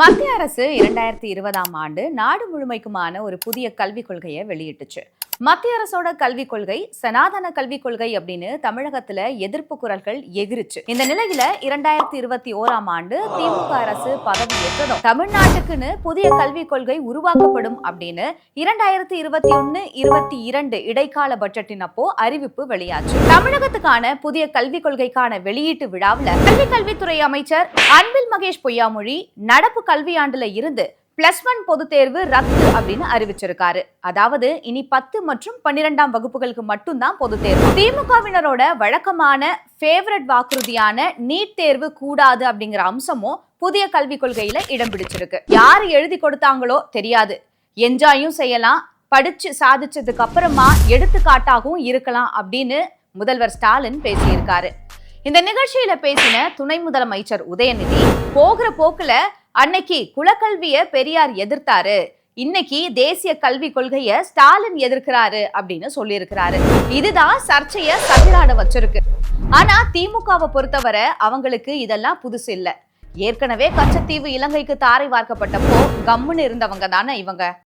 மத்திய அரசு இரண்டாயிரத்தி இருபதாம் ஆண்டு நாடு முழுமைக்குமான ஒரு புதிய கல்விக் கொள்கையை வெளியிட்டுச்சு. மத்திய அரசோட கல்விக் கொள்கை சனாதன கல்விக் கொள்கை அப்படின்னு தமிழகத்துல எதிர்ப்பு குரல்கள் எகிருச்சு. இந்த நிலையில இரண்டாயிரத்தி இருபத்தி ஓராம் ஆண்டு திமுக அரசு பதவி ஏற்றதும் தமிழ்நாட்டுக்குன்னு புதிய கல்விக் கொள்கை உருவாக்கப்படும் அப்படின்னு இரண்டாயிரத்தி இருபத்தி ஒன்னு இருபத்தி இரண்டு இடைக்கால பட்ஜெட்டின் அப்போ அறிவிப்பு வெளியாச்சு. தமிழகத்துக்கான புதிய கல்விக் கொள்கைக்கான வெளியீட்டு விழாவில் கல்வி கல்வித்துறை அமைச்சர் அன்பில் மகேஷ் பொய்யாமொழி நடப்பு கல்வியாண்டுல இருந்து பிளஸ் ஒன் பொது தேர்வு ரத்து அப்படின்னு அறிவிச்சிருக்காரு. அதாவது இனி பத்து மற்றும் பன்னிரெண்டாம் வகுப்புகளுக்கு மட்டும்தான் பொது தேர்வு. திமுகவினரோட வழக்கமான ஃபேவரட் வாக்குறுதியான நீட் தேர்வு கூடாது அப்படிங்கிற அம்சமும் புதிய கல்விக் கொள்கையில இடம் பிடிச்சிருக்கு. யாரு எழுதி கொடுத்தாங்களோ தெரியாது. என்ஜாயும் செய்யலாம். படிச்சு சாதிச்சதுக்கு அப்புறமா எடுத்துக்காட்டாகவும் இருக்கலாம் அப்படின்னு முதல்வர் ஸ்டாலின் பேசியிருக்காரு. இந்த நிகழ்ச்சியில பேசின துணை முதலமைச்சர் உதயநிதி போகிற போக்குல அன்னைக்கு குலக்கல்விய பெரியார் எதிர்த்தாரு. இன்னைக்கு தேசிய கல்வி கொள்கைய ஸ்டாலின் எதிர்க்கிறாரு அப்படின்னு சொல்லியிருக்கிறாரு. இதுதான் சர்ச்சைய சதிராட வச்சிருக்கு. ஆனா திமுகவை பொறுத்தவரை அவங்களுக்கு இதெல்லாம் புதுசு இல்லை. ஏற்கனவே கச்சத்தீவு இலங்கைக்கு தாரை வார்க்கப்பட்டப்போ கம்முன்னு இருந்தவங்க தானே இவங்க.